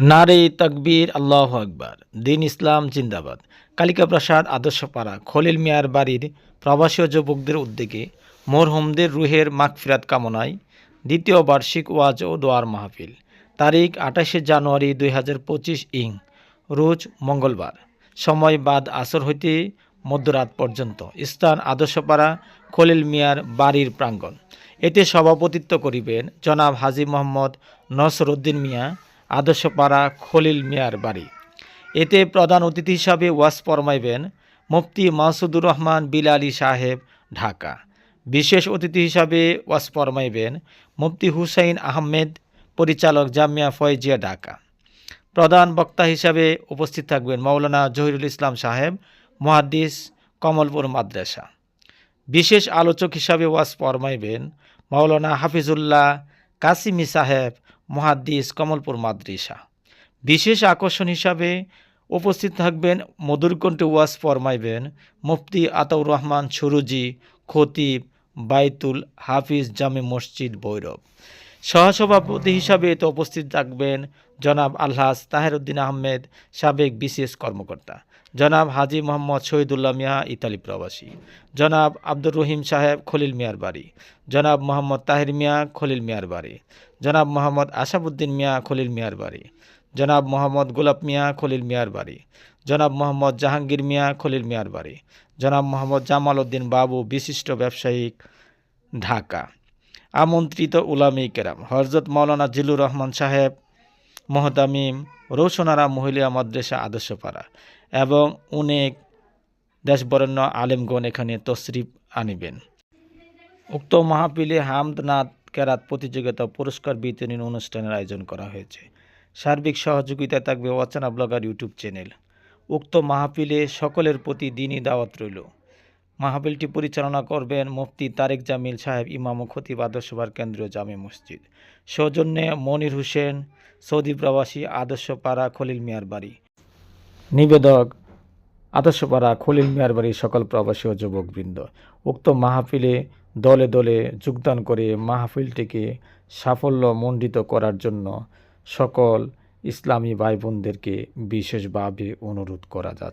নারে তকবীর, আল্লাহ আকবার। দিন ইসলাম জিন্দাবাদ। কালিকা প্রসাদ, আদর্শপাড়া, খলিল মিয়ার বাড়ির প্রবাসী যুবকদের উদ্যোগে মোরহমদের রুহের মাগফিরাত কামনায় দ্বিতীয় বার্ষিক ওয়াজ ও দোয়ার মাহফিল। তারিখ আঠাশে জানুয়ারি দুই হাজার পঁচিশ ইং, রোজ মঙ্গলবার। সময় বাদ আসর হইতে মধ্যরাত পর্যন্ত। স্থান আদর্শপাড়া, খলিল মিয়ার বাড়ির প্রাঙ্গণ। এতে সভাপতিত্ব করিবেন জনাব হাজি মোহাম্মদ নসরুদ্দিন মিয়া আদর্শপাড়া খলিল মিয়ার বাড়ি। এতে প্রধান অতিথি হিসাবে ওয়াজ ফরমাইবেন মুফতি মাসুদুর রহমান বিলালি সাহেব, ঢাকা। বিশেষ অতিথি হিসাবে ওয়াজ ফরমাইবেন মুফতি হুসাইন আহমেদ, পরিচালক জামিয়া ফয়জিয়া, ঢাকা। প্রধান বক্তা হিসাবে উপস্থিত থাকবেন মাওলানা জহিরুল ইসলাম সাহেব, মহাদ্দিস কমলপুর মাদ্রাসা। বিশেষ আলোচক হিসাবে ওয়াজ ফরমাইবেন মাওলানা হাফিজুল্লাহ কাসিমি সাহেব মহাদ্দিস কমলপুর মাদ্রিসা। বিশেষ আকর্ষণ হিসাবে উপস্থিত থাকবেন মধুরকণ্ঠে ওয়াজ ফরমাইবেন মুফতি আতাউর রহমান সুরুজি খতিব বাইতুল হাফিজ জামে মসজিদ ভৈরব। সহসভাপতি হিসাবে এতে উপস্থিত থাকবেন জনাব আলহাজ তাহেরউদ্দিন আহমেদ, সাবেক বিশেষ কর্মকর্তা। জনাব হাজি মোহাম্মদ শহীদুল্লাহ মিয়া, ইতালি প্রবাসী। জনাব আব্দুর রহিম সাহেব, খলিল মিয়ার বাড়ি। জনাব মোহাম্মদ তাহির মিয়া, খলিল মিয়ার বাড়ি। জনাব মোহাম্মদ আশাবুদ্দিন মিয়া, খলিল মিয়ার বাড়ি। জনাব মোহাম্মদ গোলাপ মিয়া, খলিল মিয়ার বাড়ি। জনাব মোহাম্মদ জাহাঙ্গীর মিয়া, খলিল মিয়ার বাড়ি। জনাব মোহাম্মদ জামাল উদ্দিন বাবু, বিশিষ্ট ব্যবসায়িক, ঢাকা। আমন্ত্রিত উলামী কেরাম। হরজত মৌলানা জিলুর রহমান সাহেব, মহতামিম রৌশনারা মহিলা মাদ্রাসা আদর্শপাড়া এবং অনেক দেশবরেণ্য আলেমগণ এখানে তশরিফ আনিবেন। উক্ত মাহফিলে হামদ নাদ কেরাত প্রতিযোগিতা পুরস্কার বিতরণী অনুষ্ঠানের আয়োজন করা হয়েছে। সার্বিক সহযোগিতায় থাকবে অচেনা ব্লগার ইউটিউব চ্যানেল। উক্ত মাহফিলে সকলের প্রতি দিনই দাওয়াত রইল। মাহফিলটি পরিচালনা করবেন মুফতি তারেক জামিল সাহেব, ইমাম ও খতিব আদর্শবার কেন্দ্রীয় জামে মসজিদ। সৌজন্যে মনির হোসেন, সৌদি প্রবাসী আদর্শপাড়া খলিল মিয়ার বাড়ি। নিবেদক, আদর্শপাড়া খলিল মিয়ার বাড়ির সকল প্রবাসী ও যুবকবৃন্দ। উক্ত মাহফিলে দলে দলে যোগদান করে মাহফিলটিকে সাফল্য মণ্ডিত করার জন্য সকল ইসলামী ভাই বোনদেরকে বিশেষভাবে অনুরোধ করা যাচ্ছে।